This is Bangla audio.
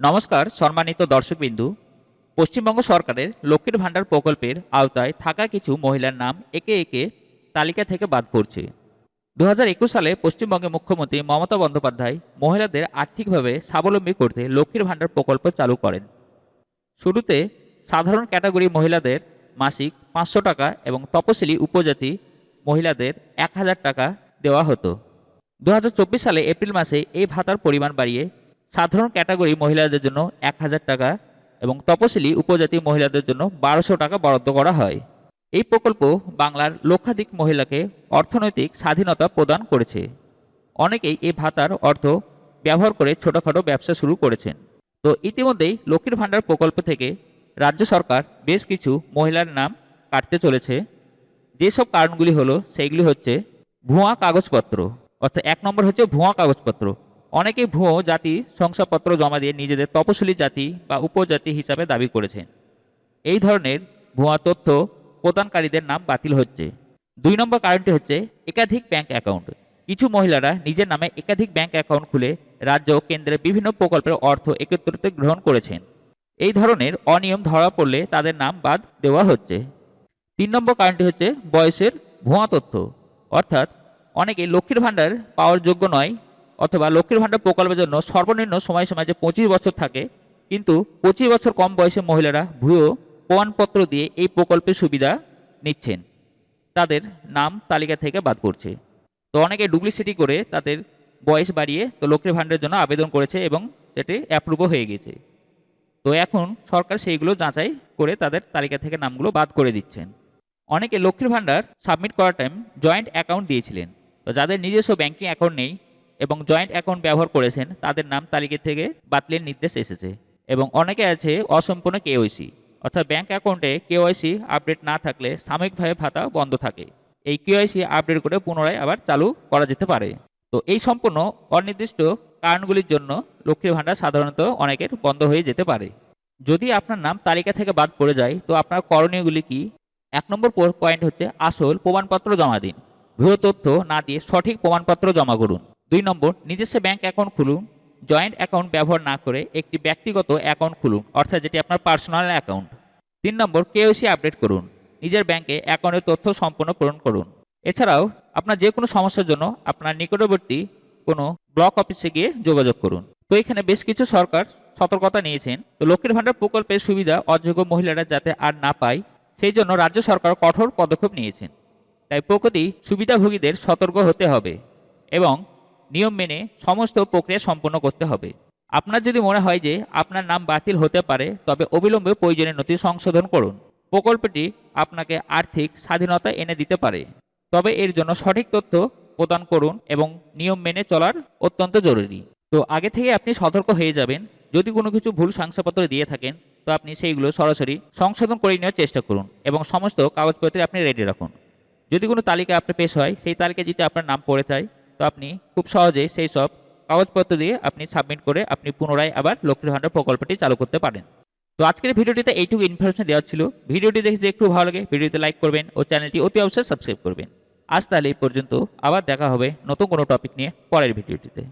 নমস্কার, সম্মানিত দর্শকবিন্দু। পশ্চিমবঙ্গ সরকারের লক্ষ্মীর ভাণ্ডার প্রকল্পের আওতায় থাকা কিছু মহিলার নাম একে একে তালিকা থেকে বাদ পড়ছে। দু হাজার একুশ সালে পশ্চিমবঙ্গের মুখ্যমন্ত্রী মমতা বন্দ্যোপাধ্যায় মহিলাদের আর্থিকভাবে স্বাবলম্বী করতে লক্ষ্মীর ভাণ্ডার প্রকল্প চালু করেন। শুরুতে সাধারণ ক্যাটাগরি মহিলাদের মাসিক পাঁচশো টাকা এবং তপশিলি উপজাতি মহিলাদের এক হাজার টাকা দেওয়া হতো। দু হাজার চব্বিশ সালে এপ্রিল মাসে এই ভাতার পরিমাণ বাড়িয়ে সাধারণ ক্যাটাগরি মহিলাদের জন্য এক হাজার টাকা এবং তপশিলি উপজাতি মহিলাদের জন্য বারোশো টাকা বরাদ্দ করা হয়। এই প্রকল্প বাংলার লক্ষাধিক মহিলাকে অর্থনৈতিক স্বাধীনতা প্রদান করেছে। অনেকেই এই ভাতার অর্থ ব্যবহার করে ছোটোখাটো ব্যবসা শুরু করেছেন। তো ইতিমধ্যেই লক্ষ্মীর ভাণ্ডার প্রকল্প থেকে রাজ্য সরকার বেশ কিছু মহিলার নাম কাটতে চলেছে। যেসব কারণগুলি হলো, সেইগুলি হচ্ছে ভুয়া কাগজপত্র, অর্থাৎ এক নম্বর হচ্ছে ভুয়া কাগজপত্র। অনেকেই ভুয়ো জাতি শংসাপত্র জমা দিয়ে নিজেদের তপশিলি জাতি বা উপজাতি হিসাবে দাবি করেছেন এই ধরনের ভুয়া তথ্য প্রদানকারীদের নাম বাতিল হচ্ছে। দুই নম্বর কারণটি হচ্ছে একাধিক ব্যাংক অ্যাকাউন্ট। কিছু মহিলারা নিজের নামে একাধিক ব্যাংক অ্যাকাউন্ট খুলে রাজ্য ও কেন্দ্রের বিভিন্ন প্রকল্পের অর্থ একত্রিত গ্রহণ করেছেন। এই ধরনের অনিয়ম ধরা পড়লে তাদের নাম বাদ দেওয়া হচ্ছে। তিন নম্বর কারণটি হচ্ছে বয়সের ভুয়া তথ্য। অর্থাৎ অনেকে লক্ষ্মীর ভাণ্ডার পাওয়ার যোগ্য নয় অথবা লক্ষ্মীর ভাণ্ডার প্রকল্পের জন্য সর্বনিম্ন সময় সময় যে পঁচিশ বছর থাকে, কিন্তু পঁচিশ বছর কম বয়সে মহিলারা ভুয়ো প্রমাণপত্র দিয়ে এই প্রকল্পের সুবিধা নিচ্ছেন। তাদের নাম তালিকা থেকে বাদ পড়ছে। তো অনেকে ডুপ্লিসিটি করে তাদের বয়স বাড়িয়ে তো লক্ষ্মীর ভাণ্ডারের জন্য আবেদন করেছে এবং সেটি অ্যাপ্রুভও হয়ে গেছে। তো এখন সরকার সেইগুলো যাচাই করে তাদের তালিকা থেকে নামগুলো বাদ করে দিচ্ছেন। অনেকে লক্ষ্মীর ভাণ্ডার সাবমিট করার টাইম জয়েন্ট অ্যাকাউন্ট দিয়েছিলেন। তো যাদের নিজস্ব ব্যাঙ্কিং অ্যাকাউন্ট নেই এবং জয়েন্ট অ্যাকাউন্ট ব্যবহার করেছেন, তাদের নাম তালিকা থেকে বাতিলের নির্দেশ এসেছে এবং অনেকে আছে অসম্পূর্ণ কেওয়াইসি অর্থাৎ ব্যাংক অ্যাকাউন্টে কেওয়াইসি আপডেট না থাকলে সাময়িকভাবে ভাতা বন্ধ থাকে। এই কেওয়াইসি আপডেট করে পুনরায় আবার চালু করা যেতে পারে। তো এই সম্পূর্ণ অনির্দিষ্ট কারণগুলির জন্য লক্ষ্মীর ভাণ্ডার সাধারণত অনেকের বন্ধ হয়ে যেতে পারে। যদি আপনার নাম তালিকা থেকে বাদ পড়ে যায়, তো আপনার করণীয়গুলি কি? এক নম্বর পয়েন্ট হচ্ছে আসল প্রমাণপত্র জমা দিন। ভুয়ো তথ্য না দিয়ে সঠিক প্রমাণপত্র জমা করুন। দুই নম্বর, নিজস্ব ব্যাংক অ্যাকাউন্ট খুলুন, জয়েন্ট অ্যাকাউন্ট ব্যবহার না করে একটি ব্যক্তিগত অ্যাকাউন্ট খুলুন, অর্থাৎ যেটি আপনার পার্সোনাল অ্যাকাউন্ট। তিন নম্বর, কেওসি আপডেট করুন, নিজের ব্যাংকে অ্যাকাউন্টের তথ্য সম্পূর্ণ পূরণ করুন। এছাড়াও, আপনার যে কোনো সমস্যার জন্য আপনার নিকটবর্তী কোনো ব্লক অফিসে গিয়ে যোগাযোগ করুন। তো এখানে বেশ কিছু সরকার সতর্কতা নিয়েছেন। তো লক্ষ্মীর ভাণ্ডার প্রকল্পের সুবিধা অযোগ্য মহিলারা যাতে আর না পায়, সেই জন্য রাজ্য সরকার কঠোর পদক্ষেপ নিয়েছেন। তাই প্রকৃতি সুবিধাভোগীদের সতর্ক হতে হবে এবং নিয়ম মেনে সমস্ত প্রক্রিয়া সম্পন্ন করতে হবে। আপনার যদি মনে হয় যে আপনার নাম বাতিল হতে পারে, তবে অবিলম্বে প্রয়োজনীয় নথি সংশোধন করুন। প্রকল্পটি আপনাকে আর্থিক স্বাধীনতা এনে দিতে পারে। তবে এর জন্য সঠিক তথ্য প্রদান করুন এবং নিয়ম মেনে চলার অত্যন্ত জরুরি। তো আগে থেকে আপনি সতর্ক হয়ে যাবেন। যদি কোনো কিছু ভুল শংসাপত্র দিয়ে থাকেন, তো আপনি সেইগুলো সরাসরি সংশোধন করে নেওয়ার চেষ্টা করুন এবং সমস্ত কাগজপত্র আপনি রেডি রাখুন। যদি কোনো তালিকা আপনার পেশ হয়, সেই তালিকায় যদি আপনার নাম পড়ে যায়। তো আপনি খুব সহজেই সেই সব কাগজপত্র দিয়ে আপনি সাবমিট করে আপনি পুনরায় আবার লক্ষ্মীর ভাণ্ডার প্রকল্পটি চালু করতে পারেন। তো আজকের ভিডিওটিতে এইটুকু ইনফরমেশন দেওয়া ছিল। ভিডিওটি দেখে একটু ভালো লাগে, ভিডিওতে লাইক করবেন ও চ্যানেলটি অতি অবশ্যই সাবস্ক্রাইব করবেন। আজ তাহলে এই পর্যন্ত আবার দেখা হবে নতুন কোনো টপিক নিয়ে পরের ভিডিওটিতে।